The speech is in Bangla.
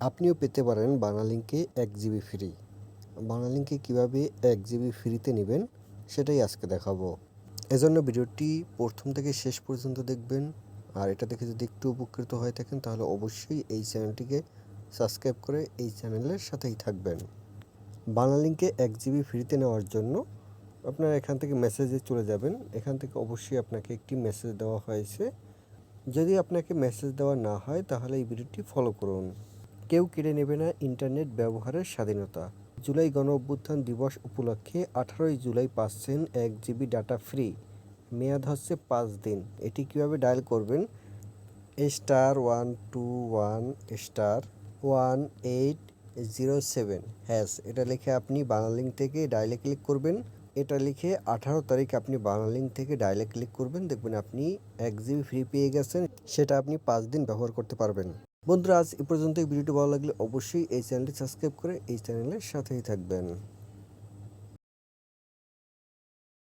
আপনিও পেতে পারেন বাংলালিংকে এক জিবি ফ্রি বাংলালিংকে কীভাবে এক জিবি ফ্রিতে নেবেন, সেটাই আজকে দেখাবো। এজন্য ভিডিওটি প্রথম থেকে শেষ পর্যন্ত দেখবেন। আর এটা দেখে যদি একটু উপকৃত হয়ে থাকেন, তাহলে অবশ্যই এই চ্যানেলটিকে সাবস্ক্রাইব করে এই চ্যানেলের সাথেই থাকবেন। বাংলালিংকে এক জিবি ফ্রিতে নেওয়ার জন্য আপনারা এখান থেকে মেসেজে চলে যাবেন। এখান থেকে অবশ্যই আপনাকে একটি মেসেজ দেওয়া হয়েছে। যদি আপনাকে মেসেজ দেওয়া না হয়, তাহলে এই ভিডিওটি ফলো করুন। কেউ কেড়ে নেবে না ইন্টারনেট ব্যবহারের স্বাধীনতা। জুলাই গণ অভ্যুত্থান দিবস উপলক্ষে আঠারোই জুলাই পাচ্ছেন এক জিবি ডাটা ফ্রি। মেয়াদ হচ্ছে পাঁচ দিন। এটি কীভাবে ডায়াল করবেন? Star one two one star one eight zero seven. Hash এটা লিখে আপনি বাংলালিঙ্ক থেকে ডায়ালে ক্লিক করবেন। এটা লিখে আঠারো তারিখ আপনি বাংলালিঙ্ক থেকে ডায়ালে ক্লিক করবেন। দেখবেন আপনি এক জিবি ফ্রি পেয়ে গেছেন। সেটা আপনি পাঁচ দিন ব্যবহার করতে পারবেন। বন্ধুরা, আজ এ পর্যন্ত এই ভিডিওটি ভালো লাগলে অবশ্যই এই চ্যানেলটি সাবস্ক্রাইব করে এই চ্যানেলের সাথেই থাকবেন।